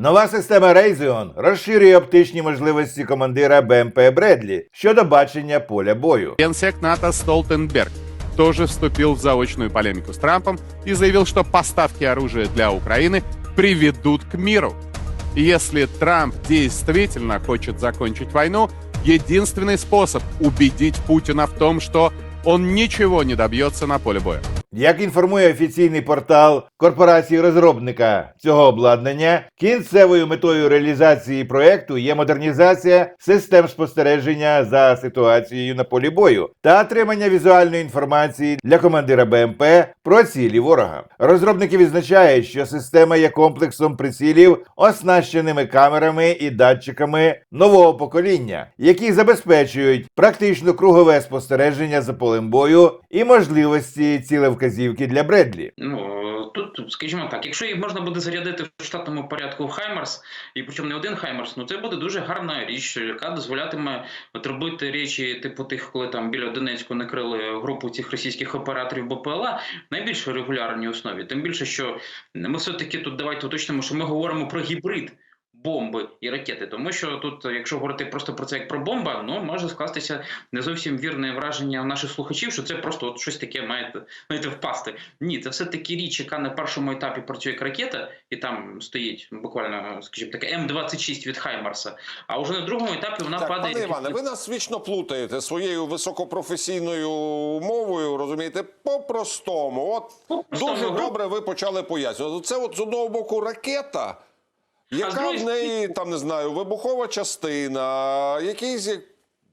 Нова система Raytheon розширює оптичні можливості командира БМП Бредлі щодо бачення поля бою. Генсек НАТО Столтенберг тоже вступил в заочную полемику с Трампом и заявил, что поставки оружия для Украины приведут к миру. Если Трамп действительно хочет закончить войну, единственный способ убедить Путина в том, что он ничего не добьется на поле боя. Як інформує офіційний портал корпорації розробника цього обладнання, кінцевою метою реалізації проекту є модернізація систем спостереження за ситуацією на полі бою та отримання візуальної інформації для командира БМП про цілі ворога. Розробники відзначають, що система є комплексом прицілів, оснащеними камерами і датчиками нового покоління, які забезпечують практично кругове спостереження за полем бою і можливості цілевказівки для Бредлі. Ну тут, скажімо так, якщо їх можна буде зарядити в штатному порядку Хаймерс, і причому не один Хаймерс, ну це буде дуже гарна річ, яка дозволятиме от речі, типу тих, коли там біля Донецьку накрили групу цих російських операторів БПЛА найбільш регулярній основі. Тим більше, що ми все-таки тут давайте уточнимо, що ми говоримо про гібрид. Бомби і ракети, тому що тут, якщо говорити просто про це як про бомба, ну може скластися не зовсім вірне враження у наших слухачів, що це просто от щось таке має знаєте, впасти. Ні, це все таки річ, яка на першому етапі працює як ракета, і там стоїть буквально, скажімо так, М26 від Хаймарса. А вже на другому етапі вона Так, падає. пане Іване, ви нас вічно плутаєте своєю високопрофесійною мовою, розумієте, по-простому. От По-простому. дуже добре ви почали пояснювати. Це от з одного боку ракета, яка в неї, там не знаю, вибухова частина, якийсь.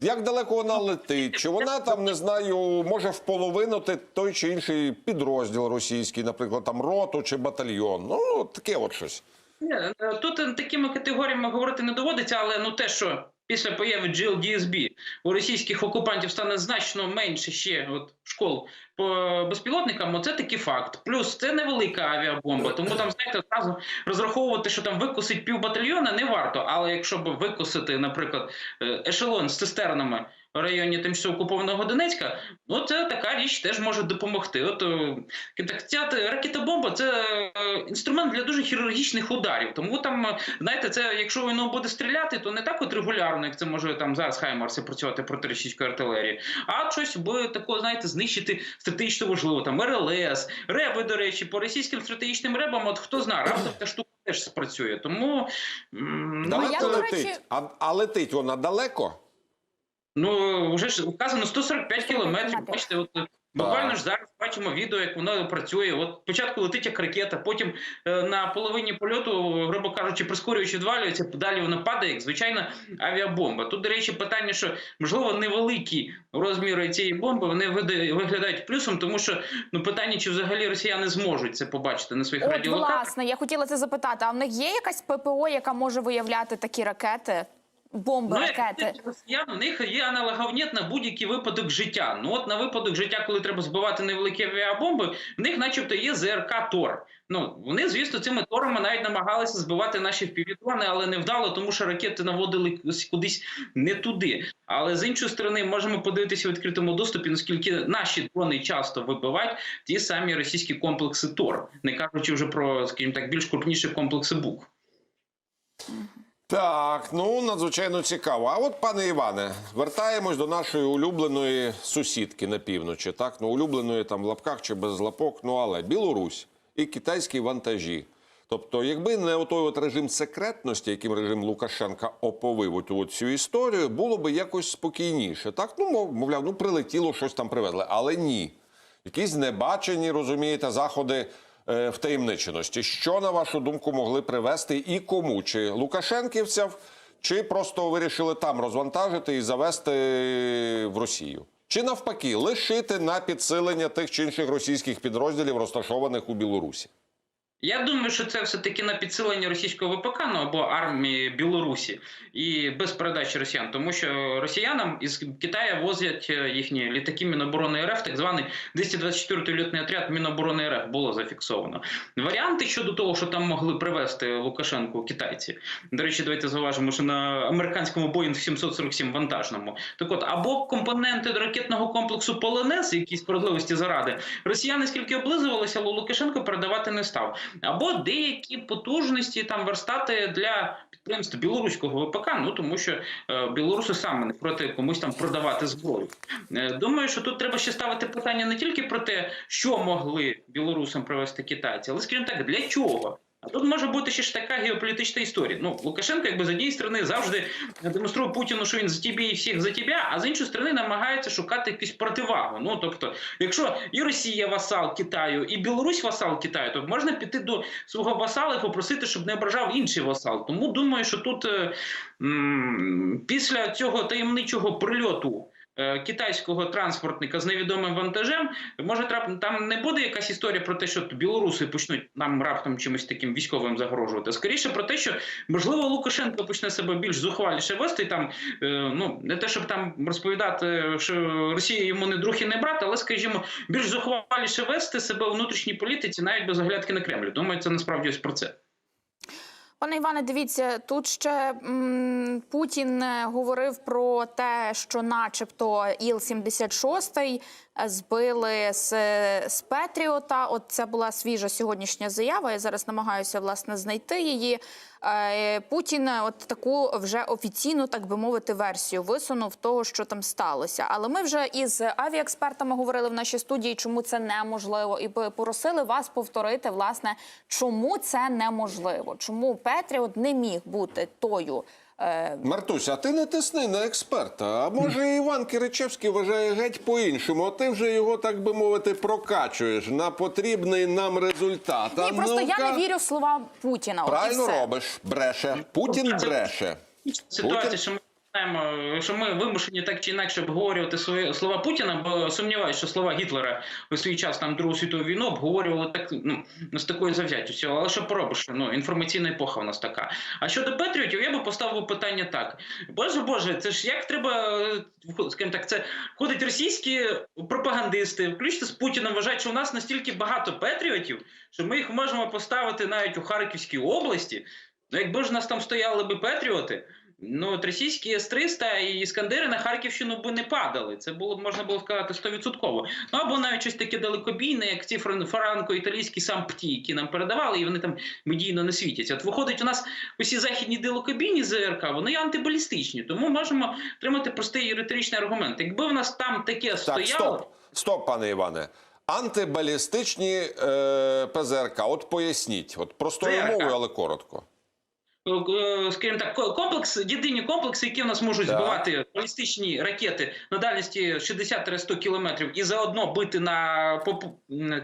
Як далеко вона летить? Чи вона там не знаю, може вполовинути той чи інший підрозділ російський, наприклад, там роту чи батальйон? Ну таке от щось. Е, Тут е, такими категоріями говорити не доводиться, але ну те, що після появи GLDSB у російських окупантів стане значно менше ще от школ по безпілотникам, це такий факт. Плюс це невелика авіабомба, тому там знаєте, одразу розраховувати, що там викусить пів батальйона, не варто. Але якщо б викусити, наприклад, е, ешелон з цистернами. В районі тимчасово окупованого Донецька, ну це така річ теж може допомогти. От е, так, ця ракета-бомба це е, інструмент для дуже хірургічних ударів. Тому там, е, знаєте, це якщо воно буде стріляти, то не так от регулярно, як це може там зараз Хаймарси працювати проти російської артилерії, а щось буде такого, знаєте, знищити стратегічно важливо. Там РЛС, реби, до речі, по російським стратегічним ребам, от хто знає, раптом та штука теж спрацює. Тому ну, Далеко я, до летить. речі- А, а летить вона далеко? Ну, вже ж вказано 145 кілометрів. кілометрів. Бачите, от е, буквально ж зараз бачимо відео, як воно працює. От спочатку летить як ракета, потім е, на половині польоту, грубо кажучи, прискорюючи відвалюється, далі вона падає, як звичайна авіабомба. Тут, до речі, питання, що можливо невеликі розміри цієї бомби вони виглядають плюсом, тому що ну питання, чи взагалі росіяни зможуть це побачити на своїх От, радіолокаціях. власне, я хотіла це запитати. А в них є якась ППО, яка може виявляти такі ракети, бомби, Ну, ракети? росіян, у них є аналоговнєт на будь-який випадок життя. Ну от на випадок життя, коли треба збивати невеликі авіабомби, в них, начебто, є ЗРК Тор. Ну вони, звісно, цими торами навіть намагалися збивати наші впівдрони, але не вдало, тому що ракети наводили кудись не туди. Але з іншої сторони, можемо подивитися в відкритому доступі, наскільки наші дрони часто вибивають ті самі російські комплекси Тор, не кажучи вже про, скажімо так, більш крупніші комплекси БУК. Так, ну надзвичайно цікаво. А от, пане Іване, вертаємось до нашої улюбленої сусідки на півночі. Так, ну улюбленої там в лапках чи без лапок, ну але Білорусь і китайські вантажі. Тобто, якби не отой от режим секретності, яким режим Лукашенка оповив оту от цю історію, було би якось спокійніше. Так, ну мов- мовляв, ну прилетіло, щось там привезли, але ні. Якісь небачені, розумієте, заходи втаємниченості. Що, на вашу думку, могли привести і кому? Чи лукашенківців, чи просто вирішили там розвантажити і завести в Росію? Чи навпаки, лишити на підсилення тих чи інших російських підрозділів, розташованих у Білорусі? Я думаю, що це все таки на підсилення російського ВПК ну, або армії Білорусі і без передачі росіян, тому що росіянам із Китаю возять е, їхні літаки Міноборони РФ, так званий 224-й льотний отряд Міноборони РФ було зафіксовано. Варіанти щодо того, що там могли привезти Лукашенку китайці. До речі, давайте зауважимо, що на американському Boeing 747 вантажному. Так от, або компоненти до ракетного комплексу Полонез, якісь справедливості заради, росіяни скільки облизувалися, але Лукашенко передавати не став. Або деякі потужності там верстати для підприємств білоруського ВПК, ну тому що е, білоруси саме не проти комусь там продавати зброю. Е, думаю, що тут треба ще ставити питання не тільки про те, що могли білорусам привезти китайці, але скажімо так, для чого. А тут може бути ще ж така геополітична історія. Ну, Лукашенко, якби з однієї сторони, завжди демонструє Путіну, що він за тебе і всіх за тебе, а з іншої сторони намагається шукати якусь противагу. Ну тобто, якщо і Росія васал Китаю, і Білорусь васал Китаю, то можна піти до свого васала і попросити, щоб не ображав інший васал. Тому думаю, що тут е, м, після цього таємничого прильоту. Е, Китайського транспортника з невідомим вантажем може трап... там не буде якась історія про те, що білоруси почнуть нам раптом чимось таким військовим загрожувати. Скоріше про те, що можливо Лукашенко почне себе більш зухваліше вести. Там е, ну не те, щоб там розповідати, що Росія йому не друг і не брат, але скажімо, більш зухваліше вести себе у внутрішній політиці, навіть без оглядки на Кремль. Думаю, це насправді ось про це. Пане Іване, дивіться, тут ще м, Путін е, говорив про те, що, начебто, Іл-76 збили з, з Петріота. От це була свіжа сьогоднішня заява. Я зараз намагаюся власне знайти її. Е, Путін от таку вже офіційну, так би мовити, версію висунув того, що там сталося. Але ми вже із авіаекспертами говорили в нашій студії, чому це неможливо, і попросили вас повторити, власне, чому це неможливо, чому Петріот не міг бути тою. Е, Мартусь, а ти не тисни на експерта. А може Іван Киричевський вважає геть по-іншому, а ти вже його, так би мовити, прокачуєш на потрібний нам результат. А Ні, просто я не вірю в слова Путіна. Правильно робиш, бреше. Путін бреше. Ситуація, Путін? що ми знаємо, що ми вимушені так чи інакше обговорювати свої слова Путіна, бо сумніваюся, що слова Гітлера у свій час там Другу світову війну обговорювали так ну з такою завзятістю. Але що поробиш? Ну інформаційна епоха в нас така. А щодо Петріотів, я би поставив питання так: Боже Боже, це ж як треба, е, скажімо так, це ходять російські пропагандисти, включно з Путіним, вважають, що у нас настільки багато патріотів, що ми їх можемо поставити навіть у Харківській області. Ну, якби ж у нас там стояли би патріоти, ну от російські С-300 і Іскандери на Харківщину би не падали. Це було б можна було сказати стовідсотково. Ну або навіть щось таке далекобійне, як ці фран- франко-італійські сампті, які нам передавали, і вони там медійно не світяться. От виходить, у нас усі західні далекобійні ЗРК, вони антибалістичні, тому можемо тримати простий риторичний аргумент. Якби в нас там таке Так, стояло. стоп, стоп, пане Іване. Антибалістичні е, ПЗРК. От поясніть, от простою мовою, але коротко. Е, скажімо так, комплекс, єдині комплекси, які в нас можуть Так. збивати балістичні ракети на дальності 60-100 кілометрів і заодно бити на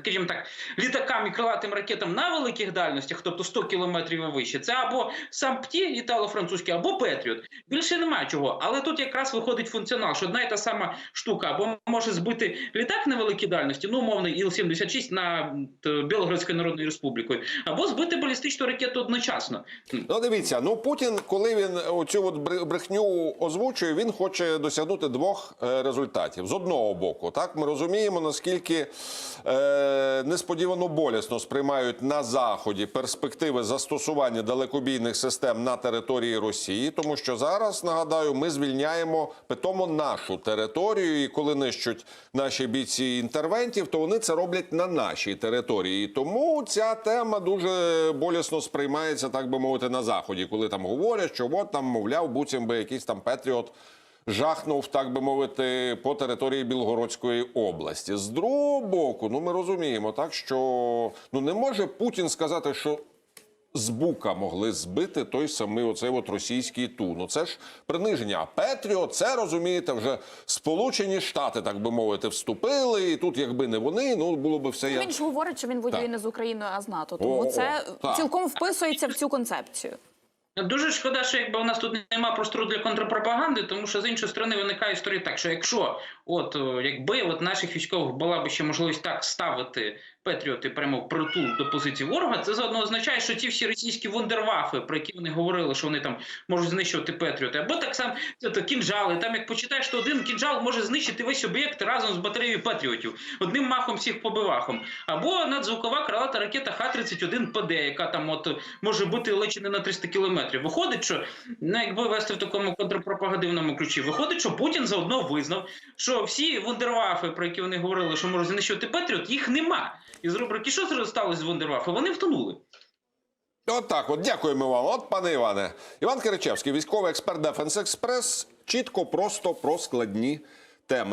скажімо так, літакам і крилатим ракетам на великих дальностях, тобто 100 кілометрів і вище. Це або сам ПТІ італо-французький, або Петріот. Більше немає чого. Але тут якраз виходить функціонал, що одна і та сама штука або може збити літак на великій дальності, ну умовний Іл-76 на т, Білоградською Народною Республікою, або збити балістичну ракету одночасно. Дивіться, ну Путін, коли він оцю от бре- брехню озвучує, він хоче досягнути двох е, результатів. З одного боку, так ми розуміємо, наскільки е, несподівано болісно сприймають на заході перспективи застосування далекобійних систем на території Росії, тому що зараз нагадаю, ми звільняємо питомо нашу територію, і коли нищуть наші бійці інтервентів, то вони це роблять на нашій території. Тому ця тема дуже болісно сприймається, так би мовити, на заході, коли там говорять, що от там, мовляв, буцім би якийсь там Петріот жахнув, так би мовити, по території Білгородської області. З другого боку, ну ми розуміємо, так що ну не може Путін сказати, що. З бука могли збити той самий оцей от російський ту. Ну це ж приниження. А Петріо, це розумієте, вже Сполучені Штати, так би мовити, вступили. І тут, якби не вони, ну було би все Ну, як Він ж говорить, що він воює не з Україною, а з НАТО. Тому О, о, це так. цілком вписується в цю концепцію. Дуже шкода, що якби у нас тут немає простору для контрпропаганди, тому що з іншої сторони виникає історія так, що якщо от якби от наших військових була б ще можливість так ставити патріоти прямо притул до позиції ворога, це заодно означає, що ті всі російські вундервафи, про які вони говорили, що вони там можуть знищувати патріоти, або так само кінжали. Там як почитаєш, то один кінжал може знищити весь об'єкт разом з батареєю патріотів, одним махом всіх побивахом. Або надзвукова крилата ракета Х-31 ПД, яка там от може бути лечі не на 300 кілометрів. Виходить, що ну, якби вести в такому контрпропагандивному ключі, виходить, що Путін заодно визнав, що всі вундервафи, про які вони говорили, що можуть знищувати Петріот, їх нема. Із рубрики Що сталося з Вундерваффе? Вони втонули. От так, от дякуємо вам. От, пане Іване. Іван Киричевський, військовий експерт Дефенс Експрес, чітко, просто про складні теми.